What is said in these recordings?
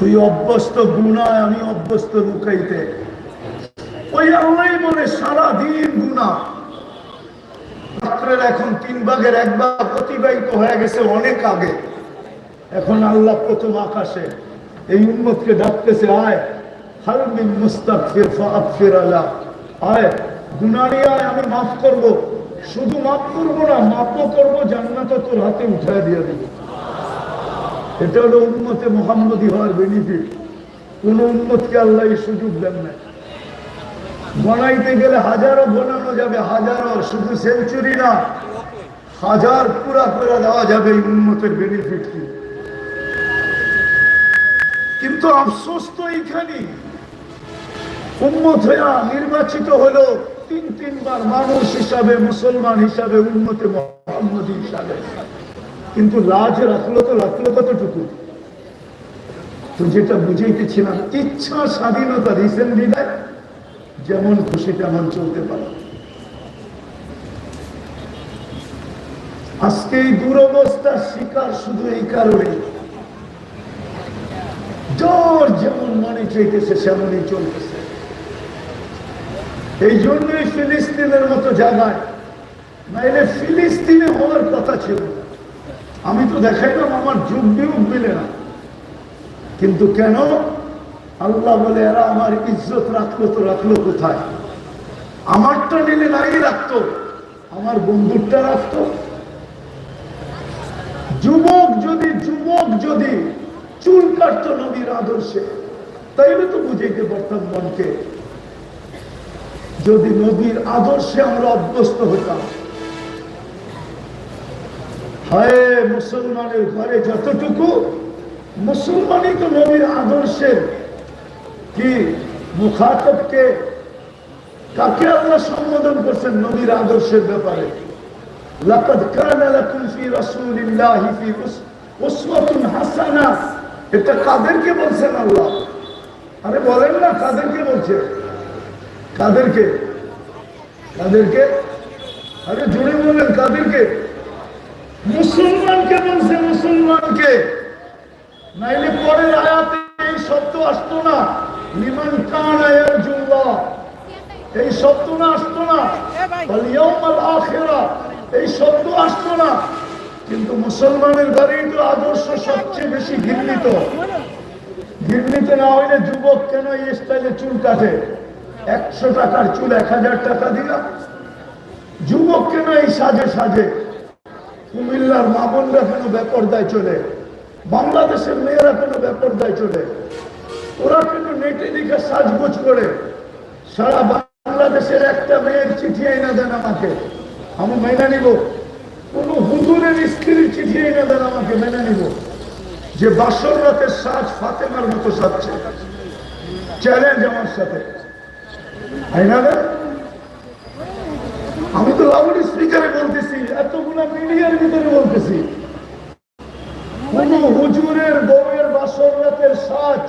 তুই অভ্যস্ত গুণায় আমি অভ্যস্ত লুকাইতে। ওই আল্লাহ বলে সারা দিন গুণা রাত্রের এখন তিন ভাগের এক ভাগ অতিবাহিত হয়ে গেছে অনেক আগে। এখন আল্লাহ প্রথম আকাশে এই উন্মতকে ডাকতেছে, আয় হালমিন মুস্তাকফির ফাগফির আলা। আয় গুনারি আমি মাফ করব। শুধু মাফ করব না, মাফও করব জান্নাত তোর হাতে উঠায় দিয়ে দেব। এটা হলো উন্মতে মোহাম্মদী হওয়ার বেনিফিট কোন উন্মতকে আল্লাহ এই সুযোগ দেন না। বানাইতে গেলে হাজারো বানানো যাবে, হাজারো। শুধু সেঞ্চুরি না, হাজার পুরা করে দেওয়া যাবে এই উন্মতের বেনিফিট কি। কিন্তু আফসোস তো এইখানে। উন্মত হইয়া নির্বাচিত হলো তিন তিনবার মানুষ হিসাবে, মুসলমান হিসাবে, উন্মতে মোহাম্মদ হিসাবে। কিন্তু লাজ রাখল তো, রাখল কতটুকু? তো যেটা বুঝাইতেছিলাম, ইচ্ছা স্বাধীনতা রিসেন্টলি দেয়, যেমন খুশি তেমন চলতে পারে। আজকে এই দুরবস্থার শিকার শুধু এই কারণে। জ্বর যেমন মনে চাইতেছে, সেমনই চলতেছে। এই জন্যই ফিলিস্তিনের মতো জায়গায়, নাইলে ফিলিস্তিনে হওয়ার কথা ছিল। না। আমি তো দেখাইলাম আমার যুগ বিয়োগ মিলে না কিন্তু কেন? আল্লাহ বলে, এরা আমার ইজ্জত রাখল তো রাখল কোথায়? আমারটা নিলে নাই রাখতো, আমার বন্ধুরটা রাখতো। যুবক যদি যুবক যদি চুল কাটতো নবীর আদর্শে, তাইলে তো বুঝাইতে পারতাম মনকে। যদি নবীর আদর্শে আমরা অভ্যস্ত হতাম হায় মুসলমানের ঘরে যতটুকু, মুসলমানই তো নবীর আদর্শের। কি? মুখাতবকে কাকে আল্লাহ সম্বোধন করছেন নবীর আদর্শের ব্যাপারে? এটা কাদেরকে বলছেন আল্লাহ? আরে বলেন না, কাদেরকে কাদেরকে? কাদেরকে? আরে জোরে বলেন, কাদেরকে? মুসলমানকে বলছে, মুসলমানকে। নাইলে পরের আয়াতে এই শব্দ আসতো না। লিমান কান আয়ার জুল্লাহ এই শব্দ না আসতো না। ইয়াউমাল আখিরা। এই শব্দ আসতো না। কিন্তু মুসলমানের ঘরেই তো আদর্শ সবচেয়ে বেশি ঘৃণিত। ঘৃণিত না হইলে যুবক কেন এই স্টাইলে চুল কাটে? একশো টাকার চুল, এক হাজার টাকা দিলা যুবক কেন এই সাজে সাজে? কুমিল্লার মা বোনরা কেন বেপরদায় চলে? বাংলাদেশের মেয়েরা কেন বেপরদায় চলে? ওরা কেন নেটে দিকে সাজগোজ করে? সারা বাংলাদেশের একটা মেয়ের চিঠি এনে দেন আমাকে। আমি মেনে নিব। কোন হুজুরের স্ত্রীর চিঠি এনে দেন আমাকে, মেনে নিব। যে বাসর রাতের সাজ ফাতেমার মতো সাজছে। চ্যালেঞ্জ আমার সাথে। তাই না রে? আমি তো লাউড স্পিকারে বলতেছি, এতগুলো মিডিয়ার ভিতরে বলতেছি। কোন হুজুরের বউয়ের বাসর রাতের সাজ,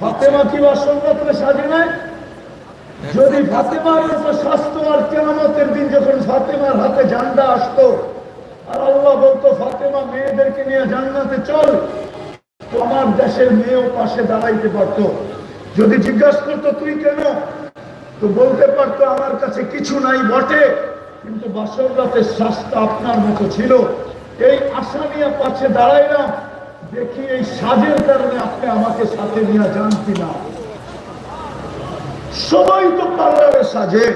ফাতেমা কি বাসর রাত্রে সাজে নাই? যদি ফাতেমার মতো স্বাস্থ্য আর কেনামতের দিন যখন ফাতেমার হাতে ঝান্ডা আসতো, আর আল্লাহ বলতো, ফাতেমা, মেয়েদেরকে নিয়ে জান্নাতে চল। তো আমার দেশের মেয়েও পাশে দাঁড়াইতে পারতো। যদি জিজ্ঞাসা করতো, তুই কেন তো বলতে পারতো আমার কাছে কিছু নাই, বটে। কিন্তু বাসর রাতের শ্বাসটা আপনার মতো ছিল। এই আশা নিয়ে পাশে দাঁড়াইলাম। দেখি এই সাজের কারণে আপনি আমাকে সাথে নিয়ে যান কিনা। সবাই তো পার্লারে সাজে।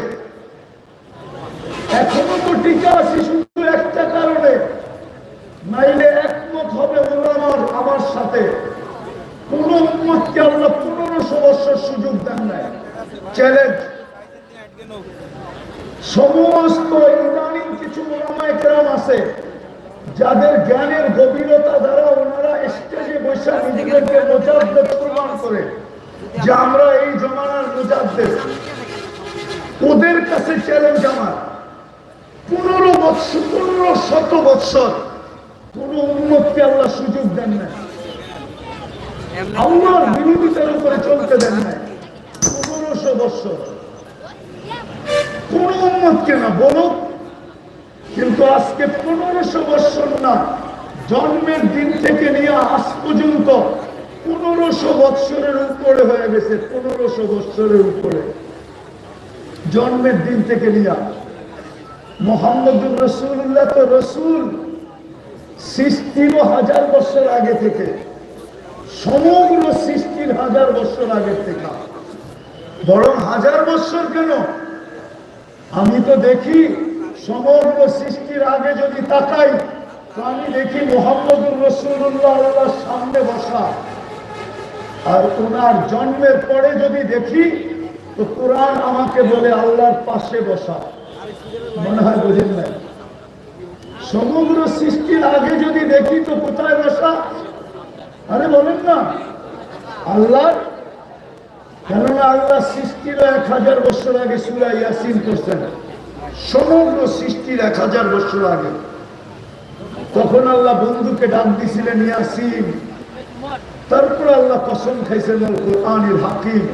এখনও তো টিকা আছে শুধু একটা কারণে। নাইলে একমত হবে ওলামার আমার সাথে। কোন উন্মতকে আমরা পনেরোশো বছর সুযোগ দেন নাই। চ্যালেঞ্জ সমস্ত ইদানিং কিছু ওলামায়ে কেরাম আছে, যাদের জ্ঞানের গভীরতা দ্বারা ওনারা স্টেজে বসে নিজেদেরকে মোজাদ্দেদ প্রমাণ করে, যে আমরা এই জমানার মুজাদ্দেদ। ওদের কাছে চ্যালেঞ্জ আমার। পনেরো বৎসর, পনেরো শত বৎসর কোন উন্মতকে আল্লাহ সুযোগ দেন না আল্লাহর বিরোধিতার উপরে চলতে দেন না পনেরোশো বৎসর। কোন উন্মতকে না বলো? কিন্তু আজকে পনেরোশো বৎসর না, জন্মের দিন থেকে নিয়ে আজ পর্যন্ত পনেরোশো বৎসরের উপরে হয়ে গেছে, পনেরোশো বৎসরের উপরে। জন্মের দিন থেকে নিয়া মোহাম্মদুর রসুল্লাহ তো রসুল সৃষ্টিরও হাজার বছর আগে থেকে, সমগ্র সৃষ্টির হাজার বছর আগে থেকে। বরং হাজার বছর কেন? আমি তো দেখি সমগ্র সৃষ্টির আগে যদি তাকাই, তো আমি দেখি মোহাম্মদুর রসুল্লাহ আল্লাহর সামনে বসা। আর ওনার জন্মের পরে যদি দেখি, তো কোরআন আমাকে বলে আল্লাহর পাশে বসা। মনে হয় বোঝেন না সমগ্র সৃষ্টির আগে যদি দেখি, তো কোথায় বসা? আরে বলেন না। আল্লাহ কেননা আল্লাহ সৃষ্টির এক হাজার বছর আগে সুরা ইয়াসিন করছেন। সমগ্র সৃষ্টির এক হাজার বছর আগে। তখন আল্লাহ বন্ধুকে ডাক দিছিলেন, ইয়াসিন। তারপরে আল্লাহ কসম খাইছেন কোরআনিল হাকিম।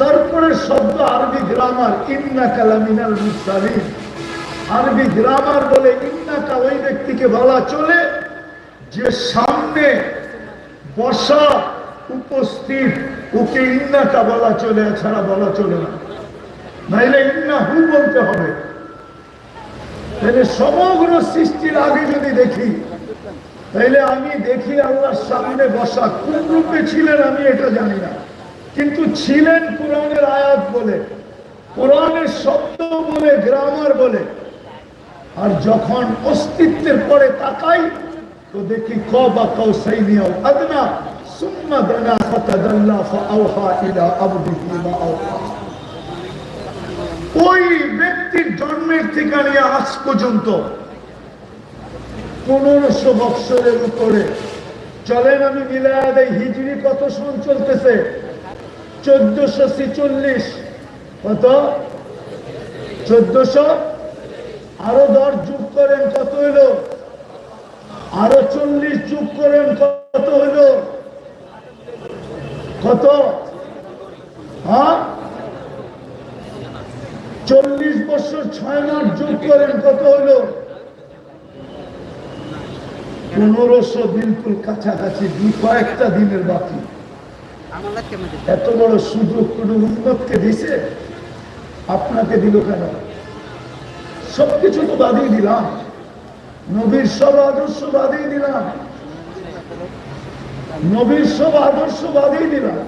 তারপরে শব্দ আরবি গ্রামার ইন্না কালামিনাল মুসালিম আরবি গ্রামার বলে, ইন্নাকা ওই ব্যক্তিকে বলা চলে যে সামনে বসা, উপস্থিত ওকে ইন্নাকা বলা চলে, এছাড়া বলা চলে না। নাইলে ইন্না হু বলতে হবে। তাহলে সমগ্র সৃষ্টির আগে যদি দেখি, তাইলে আমি দেখি আল্লাহর সামনে বসা কোন রূপে ছিলেন আমি এটা জানি না। কিন্তু ছিলেন কোরআনের আয়াত বলে, কোরআনের শব্দ বলে, গ্রামার বলে। আর যখন অস্তিত্বের পরে তাকাই, তো দেখি ক বা কৌসাইনিয়াও আদনা। সুম্মা দানা ফাতাদাল্লা ফাআওহা ইলা আবদিহি মা আওহা। ওই ব্যক্তির জন্মের থেকে নিয়ে আজ পর্যন্ত পনেরোশো বৎসরের উপরে চলেন আমি মিলায়া হিজড়ি কত সন চলতেছে? চোদ্দশো ছিচল্লিশ। কত? চোদ্দশো? আরও দশ যুগ করেন কত হইল? আরও চল্লিশ যুগ করেন কত হইল? কত? হ্যাঁ? চল্লিশ বছর ছয় মাস যুগ করেন, কত হইল পনেরোশো বিলকুল কাছাকাছি, দুই কয়েকটা দিনের বাকি। এত বড় সুযোগ কোন উন্নতকে দিছে? আপনাকে দিল কেন? সবকিছু তো বাদিয়ে দিলাম। নবীর সব আদর্শ বাদিয়ে দিলাম। নবীর সব আদর্শ বাদিয়ে দিলাম।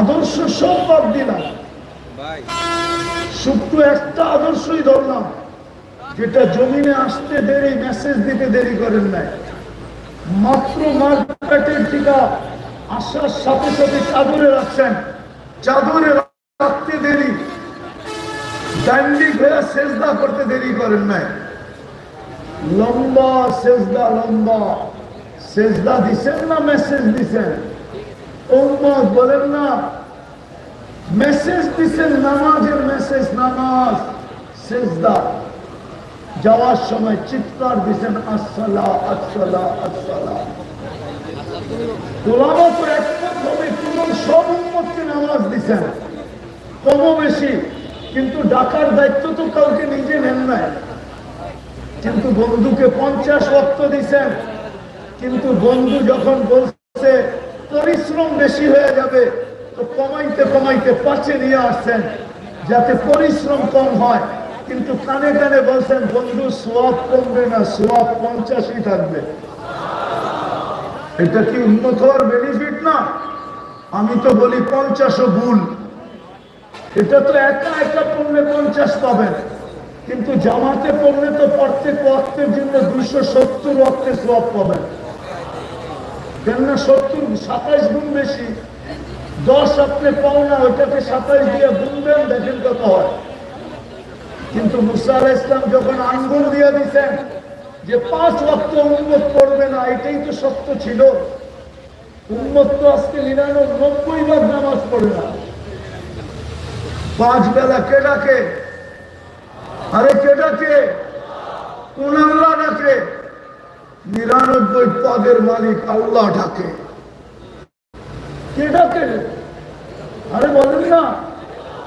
আদর্শ সব বাদ দিলাম শুক্র একটা আদর্শই ধরলাম যেটা জমিনে আসতে দেরি মেসেজ দিতে দেরি করেন নাই। মাত্র মার্কেটের টিকা আসার সাথে সাথে চাদরে রাখছেন। চাদরে রাখতে দেরি ডান্ডি ঘেরা সেজদা করতে দেরি করেন নাই। লম্বা সেজদা লম্বা। সেজদা দিছেন না মেসেজ দিছেন উম্মত বলেন না মেসেজ দিছেন নামাজের মেসেজ নামাজ সেজদা যাওয়ার সময় চিৎকার দিছেন আসসালা আসসালা আসসালা গোলামা তো একমত হবে তোমার সব উন্মতকে নামাজ দিছেন কম বেশি কিন্তু ডাকার দায়িত্ব তো কাউকে নিজে নেন নাই কিন্তু বন্ধুকে পঞ্চাশ রক্ত দিছেন কিন্তু বন্ধু যখন বলছে, পরিশ্রম বেশি হয়ে যাবে, তো কমাইতে কমাইতে পাশে নিয়ে আসছেন, যাতে পরিশ্রম কম হয়। কিন্তু কানে কানে বলছেন, বন্ধু সোয়াব কমবে না সোয়াব পঞ্চাশই থাকবে। এটা কি উন্নত হওয়ার বেনিফিট না? আমি তো বলি পঞ্চাশও ভুল। এটা তো একা একা পড়লে পঞ্চাশ পাবেন। কিন্তু জামাতে পড়লে তো প্রত্যেক ওয়াক্তের জন্য দুশো সত্তর অর্থে সব পাবেন। কেননা সত্তর সাতাইশ গুণ বেশি? দশ আপনি পাও না, ওইটাকে সাতাইশ দিয়ে গুনবেন দেখেন কত হয়। কিন্তু মুসা ইসলাম যখন আঙ্গুল দিয়ে দিচ্ছেন যে পাঁচ ওয়াক্ত উন্মত পড়বে না, এটাই তো সত্য ছিল। উন্মত তো আজকে নিরানব্বই ভাগ নামাজ পড়ে না। পাঁচ বেলা কে ডাকে? আরে কে ডাকে? কোন আল্লাহ ডাকে? নিরানব্বই পদের মালিক আল্লাহ ডাকে কে ডাকে আরে বলেন না,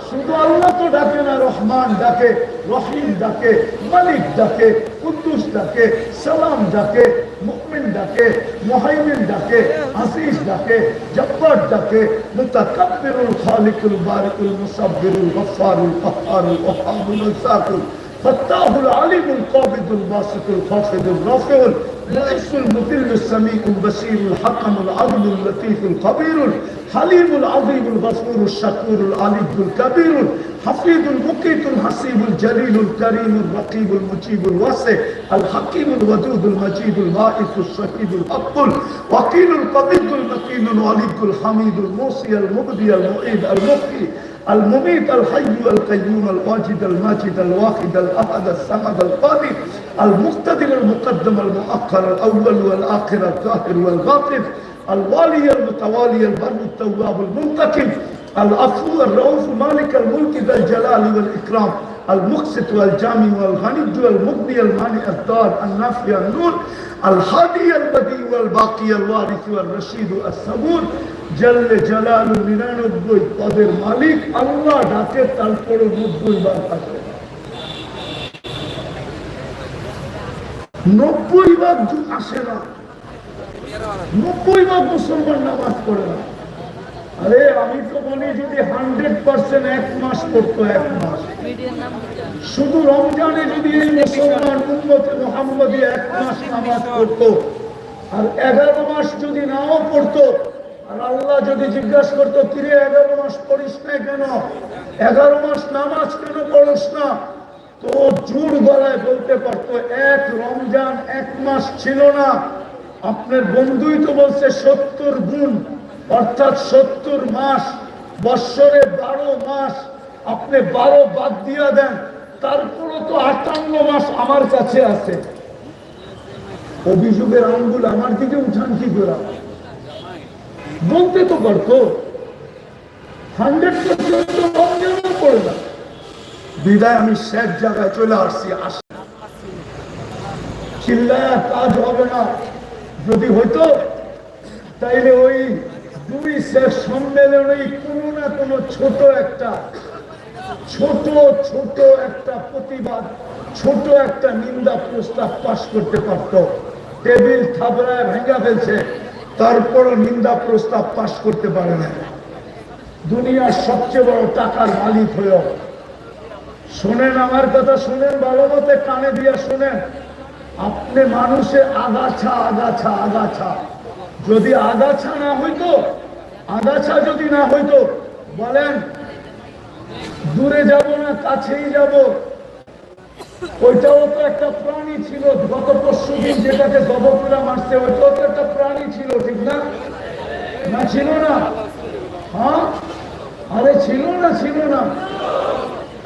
শুধু আল্লাহ তো ডাকে না, রহমান ডাকে রহিম ডাকে মালিক ডাকে কুদ্দুস ডাকে সালাম ডাকে মুকমিন ডাকে মোহাইমিন ডাকে আসিস ডাকে জব্বার ডাকে মুতাকাব্বিরুল খালিকুল বারিকুল মুসাব্বিরুল গফফারুল কহ্হারুল ওহাবুল সাকুল ফাত্তাহুল আলিমুল কাবিদুল বাসিতুল খাফিদুল রাফিউল المعز المذل السميع البصير الحكم العدل اللطيف الخبير الحليم العظيم الغفور الشكور العلي الكبير الحفيظ المقيت الحسيب الجليل الكريم الرقيب المجيب الواسع الحكيم الودود المجيد الباعث الشهيد الحق الوكيل القبيض المتين الولي الحميد الموصي المبدي المعيد المحيي المميت الحي القيوم الواجد الماجد الواحد الاحد الصمد القادر المقتدر المقدم المؤخر الأول والآخر الظاهر والباطن الوالي المتوالي البر التواب المنتقم العفو الرؤوف مالك الملك ذا الجلال والإكرام المقسط والجامع والغني والمغني المانع الدار النافع النور الهادي البديع والباقي الوارث والرشيد الصبور জল্লে জালাল নিরানব্বই পদের মালিক আল্লাহ ডাকে তারপরে নব্বই বার আসে নব্বই বার জু- আসে না নব্বই বার মুসলমান নামাজ পড়ে না আরে, আমি তো মনে যদি হান্ড্রেড পার্সেন্ট এক মাস পড়তো, এক মাস। শুধু রমজানে যদি এই মুসলমান উন্মতে মোহাম্মদী এক মাস নামাজ পড়তো, আর এগারো মাস যদি নাও পড়তো, আর আল্লাহ যদি জিজ্ঞাসা করতো, কিরে, এগারো মাস পড়িস না কেন? এগারো মাস নামাজ কেন পড়িস না? তো জোর গলায় বলতে পারতো, এক রমজান এক মাস ছিল না। আপনার বন্ধুই তো বলছে সত্তর গুণ। অর্থাৎ সত্তর মাস, বৎসরে বারো মাস আপনি বারো বাদ দিয়া দেন, তারপরও তো আটান্ন মাস আমার কাছে আছে। অভিযোগের আঙ্গুল আমার দিকে উঠান কি করা? বলতে তো পারতো। রমজানও না বিদায় আমি শেষ জায়গায় চলে আসছি, আসি। চিল্লায় কাজ হবে না। যদি হইতো, তাইলে ওই দুই সম্মেলনে কোনো না কোনো ছোট একটা, ছোট ছোট একটা প্রতিবাদ, ছোট একটা নিন্দা প্রস্তাব পাশ করতে পারত। টেবিল থাবড়ায় ভেঙে ফেলছে, তারপরও নিন্দা প্রস্তাব পাশ করতে পারে না দুনিয়ার সবচেয়ে বড় টাকার মালিক হয়েও শোনেন আমার কথা, শোনেন, ভালো মতে কানে দিয়ে শোনেন। আপনি মানুষের আগাছা আগাছা আগাছা। যদি আগাছা না হইতো আগাছা যদি না হইতো, বলেন, দূরে যাব না, কাছেই যাব? ওইটাও তো একটা প্রাণী ছিল, গত পরশু দিন যেটাকে গবপুরা মারছে ওইটাও তো একটা প্রাণী ছিল, ঠিক না? না ছিল না? হ্যাঁ? আরে ছিল না ছিল না।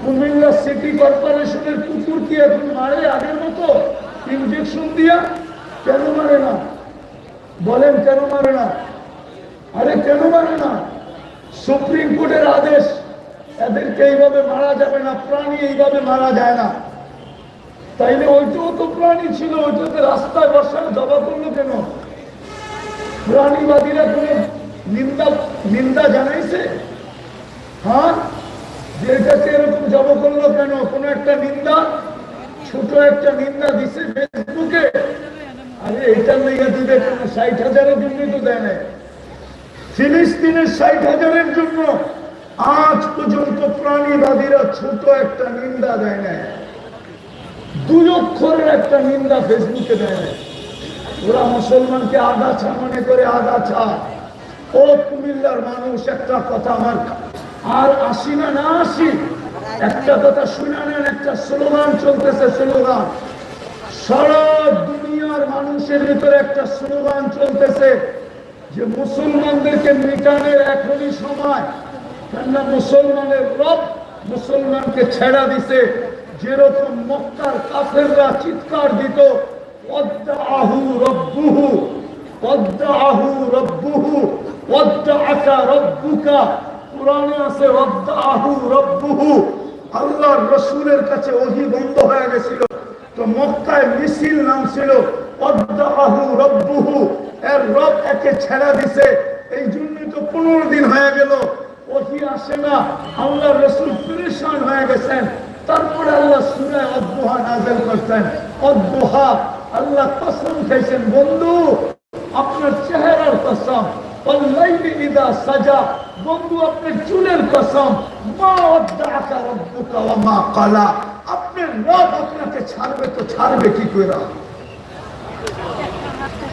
কুমিল্লা সিটি কর্পোরেশনের কুকুর কি এখন মারে আগের মতো? ইঞ্জেকশন দিয়া? কেন মারে না? বলেন কেন মারে না? আরে কেন মারে না? সুপ্রিম কোর্টের আদেশ, এদেরকে এইভাবে মারা যাবে না, প্রাণী এইভাবে মারা যায় না। তাইলে ওইটাও তো প্রাণী ছিল ওইটাতে রাস্তায় বসানো জবা করল কেন? প্রাণীবাদীরা কোন নিন্দা নিন্দা জানাইছে? হ্যাঁ? যে এটাকে এরকম জব করল কেন? কোন একটা নিন্দা, ছোট একটা নিন্দা দিছে ফেসবুকে? মুসলমানকে আগাছা মনে করে আগাছা। ও কুমিল্লার মানুষ, একটা কথা আমার। আর আসি না না আসি একটা কথা শুনে নেন, একটা স্লোগান চলতেছে, স্লোগান। সারা দুনিয়ার মানুষের ভিতরে একটা স্লোগান চলতেছে যে মুসলমানদেরকে মিটানের এখনই সময়। কেননা মুসলমানের রব মুসলমানকে ছেড়া দিছে। যেরকম মক্কার কাফেররা চিৎকার দিত আহু রব্বুহু আহু রব্বুহু আকা রব্বুকা। কোরআনে আছে আহু রব্বুহু। আল্লাহর রসুলের কাছে বন্ধ হয়ে গেছিল। তো মক্কায় মিছিল নাম ছিল আহু রব্বুহু এর রব একে ছেড়া দিছে এই জন্যই তো পনেরো দিন হয়ে গেল ওহি আসে না আল্লাহ রসুল পরেশান হয়ে গেছেন তারপরে আল্লাহ সুরায় অদ্দোহা নাজেল করছেন অদ্দোহা আল্লাহ কসম খাইছেন বন্ধু আপনার চেহারার কসম والليل إذا سجى বন্ধু আপনার চুলের কসম মা ওয়াদ্দাআকা রাব্বুকা ওয়া মা ক্বালা আপনার রব আপনাকে ছাড়বে তো ছাড়বে কি করে?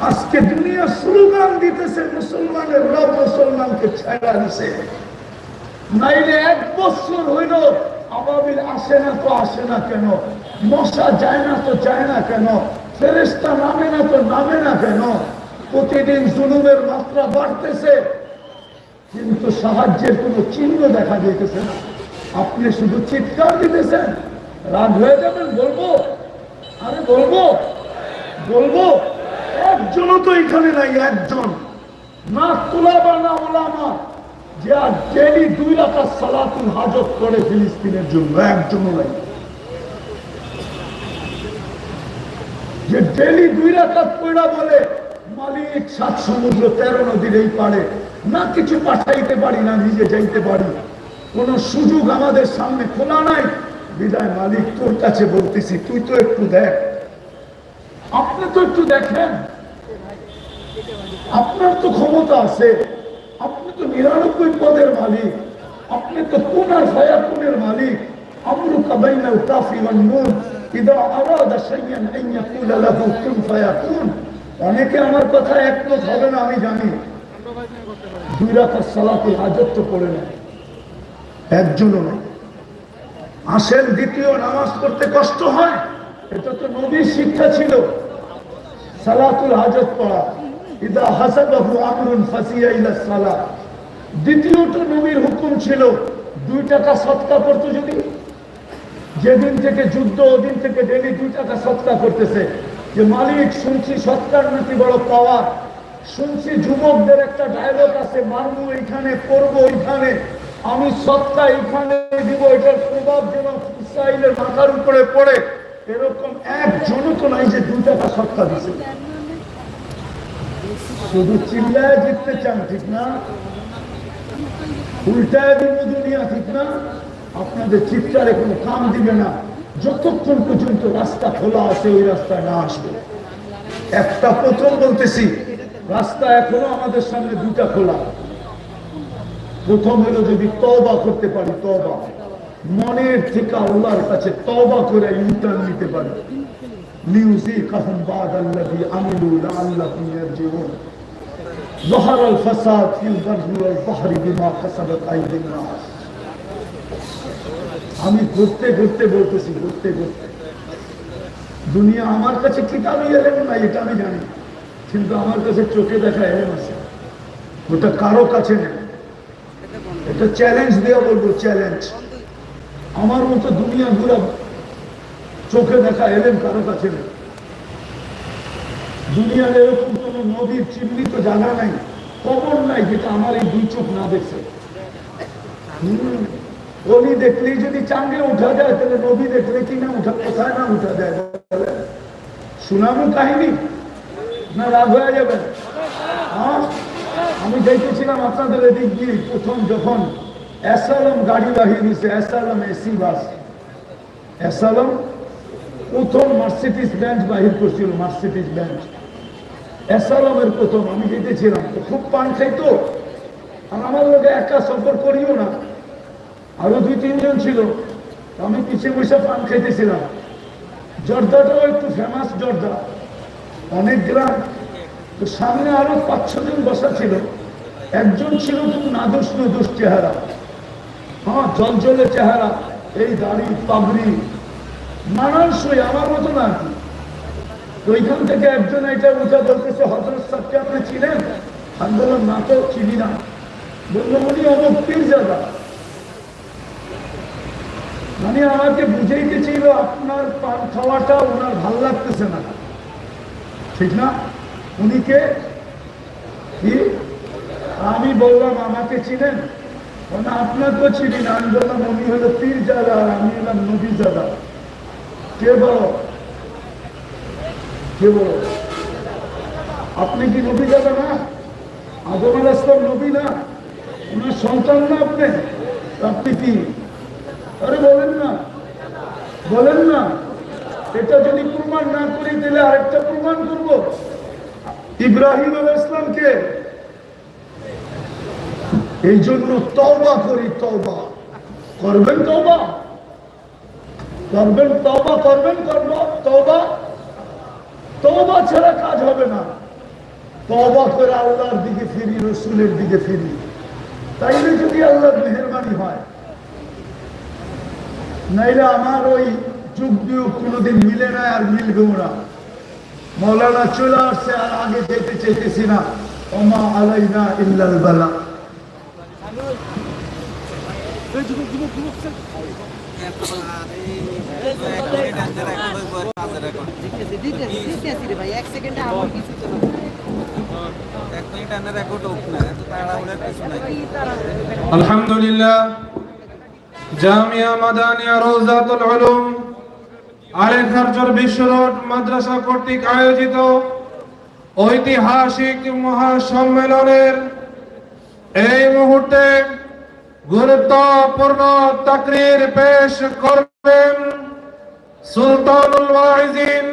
আজকে দুনিয়া স্লোগান দিতেছে, মুসলমানের রব মুসলমানকে ছেড়া দিছে। নাইলে এক বছর হইল আবাবিল আসে না তো আসে না কেন? মশা যায় না তো যায় না কেন? ফেরেস্তা নামে না তো নামে না কেন? প্রতিদিন জুলুমের মাত্রা বাড়তেছে। কিন্তু সাহায্যের কোনো চিহ্ন দেখা যেতেছে না। আপনি শুধু চিৎকার দিতেছেন রাগ হয়ে যাবেন বলব? আরে বলব? বলব? একজনও তো এখানে নাই, একজন। না তুলাবা না ওলামা যে আর ডেলি দুই রাখা সালাতুল হাজত করে ফিলিস্তিনের জন্য, একজনও নাই। যে ডেলি দুই রাকাত পড়া বলে, মালিক সাত সমুদ্র তেরো নদীর এই পারে। না কিছু পাঠাইতে পারি, না নিজে যাইতে পারি। কোন সুযোগ আমাদের সামনে খোলা নাই। বিদায় মালিক, তোর কাছে বলতেছি, তুই তো একটু দেখ। আপনি তো একটু দেখেন। আপনার তো ক্ষমতা আছে। আপনি তো নিরানব্বই পদের মালিক। আপনি তো কোন আর ফায়াকুনের মালিক। অনেকে আমার হবে না, আমি জানি। একজনও নয়। আসেন দ্বিতীয় নামাজ পড়তে কষ্ট হয়? এটা তো নবীর শিক্ষা ছিল। সালাতুল হাজত পড়া। ইদা হাসাবাহু আমরুন ফাসিয়া ইলা সালা। দ্বিতীয়টা নবীর হুকুম ছিল দুই টাকা সৎকা করতো যদি? যেদিন থেকে যুদ্ধ, ওদিন থেকে ডেলি দুই টাকা সৎকা করতেছে। যে মালিক, শুনছি সৎকার নাকি বড় পাওয়া শুনছি যুবকদের একটা ডায়লগ আছে মারবো এইখানে করব ওইখানে আমি সৎকা এইখানে দিব এটার প্রভাব যেন ইসরায়েলের মাথার উপরে পড়ে। এরকম একজনও তো নাই যে দুই টাকা সৎকা দিছে। শুধু চিল্লায় জিততে চান, ঠিক না? উল্টায় দুনিয়া ঠিক না? আপনাদের চিৎকারে কোনো কাম দিবে না। যতক্ষণ পর্যন্ত রাস্তা খোলা আছে, ওই রাস্তায় না আসবে। একটা প্রথম বলতেছি, রাস্তা এখনও আমাদের সামনে দুটা খোলা। প্রথম হলো যদি তবা করতে পারি তবা মনের থেকে আল্লাহর কাছে তবা করে ইউটার্ন নিতে পারি লিউজিকাহুম বাদাল্লাযী আমিলু লাআল্লাহুম ইয়ারজিউন ظهر الفساد في البر والبحر بما كسبت ايدي الناس আমি ঘুরতে ঘুরতে বলতেছি ঘুরতে ঘুরতে দুনিয়া আমার কাছে কিতাবই এলেন না এটা আমি জানি কিন্তু আমার কাছে চোখে দেখা এলেন আছে ওটা কারো কাছে নেই এটা চ্যালেঞ্জ দেওয়া বলব চ্যালেঞ্জ আমার মতো দুনিয়া ঘুরা চোখে দেখা এলেন কারও কাছে দুনিয়ার এরকম কোন নদীর চিহ্নিত জায়গা নাই, খবর নাই যেটা আমার এই দুই চোখ না দেখছে। অলি দেখলেই যদি চাঙ্গে উঠা যায়, তাহলে নদী দেখলে কি না উঠা, কোথায় না উঠা যায়? শোনাবো কাহিনী? না রাগ হয়ে যাবে? হ্যাঁ? আমি দেখেছিলাম আপনাদের এদিক দিয়ে প্রথম যখন অ্যাসালম গাড়ি বাহিয়ে দিয়েছে এসালম এসি বাস। এসালম প্রথম মার্সিডিস ব্যাঞ্চ বাহির করছিল মার্সিডিস ব্যাঞ্চ এসালমের প্রথম, আমি যেতেছিলাম খুব পান খাইতো আর আমার লোকে একা সফর করিও না। আরও দুই, তিনজন ছিল। আমি পিছিয়ে বসে পান খাইতেছিলাম। জর্দাটাও একটু ফেমাস জর্দা। অনেক গ্রাম তো সামনে আরও পাঁচ ছজন বসা ছিল। একজন ছিল খুব নাদোষ নদোষ চেহারা। হ্যাঁ জল জলে চেহারা, এই দাড়ি, পাগড়ি। মানানসই, আমার মতো না কি। ওইখান থেকে একজন এটা উঠে বলতেছে, হজরত সাহকে আপনি ছিলেন বললাম, না তো, চিনি না। বলল, উনি অমুক পীর জাদা। মানে আমাকে বুঝাইতে ছিল আপনার পান খাওয়াটা ওনার ভালো লাগতেছে না। ঠিক না? উনি কে? আমি বললাম, আমাকে চিনেন? আপনার তো চিনি না। আমি বললাম, উনি হলো পীর জাদা আমি হলাম নবী জাদা কে বলো? কে বলো? আপনি কি নবী যাবে না আল আসলাম নবী না? ওনার সন্তান না আপনি? আপনি কি? আরে বলেন না। বলেন না। এটা যদি প্রমাণ না করি, তাহলে আরেকটা প্রমাণ করব। ইব্রাহিম আল ইসলামকে এই জন্য তওবা করি, তওবা। করবেন তওবা? করবেন তওবা, করবেন, করব, তওবা। তওবা ছাড়া কাজ হবে না। তওবা করে আল্লাহর দিকে ফিরি, রসুলের দিকে ফিরি। তাইলে যদি আল্লাহর মেহরবানি হয়। নাইলে আমার ওই যুগ বিয়োগ কোনোদিন মিলে না আর মিলবেও না। মৌলানা চলে আসছে আর আগে যেতে চাইতেছি না ওমা আলাইনা ইল্লাল বালা দিতেছি দিতেছি দিতেছি রে ভাই এক সেকেন্ডে আমার কিছু তো না। আলহামদুলিল্লাহ জামিয়া মাদানিয়া রোজাতুল উলুম বিশ্ব রোড মাদ্রাসা কর্তৃক আয়োজিত ঐতিহাসিক মহাসম্মেলনের এই মুহূর্তে গুরুত্বপূর্ণ তাকরির পেশ করবেন সুলতানুল ওয়াইজিন।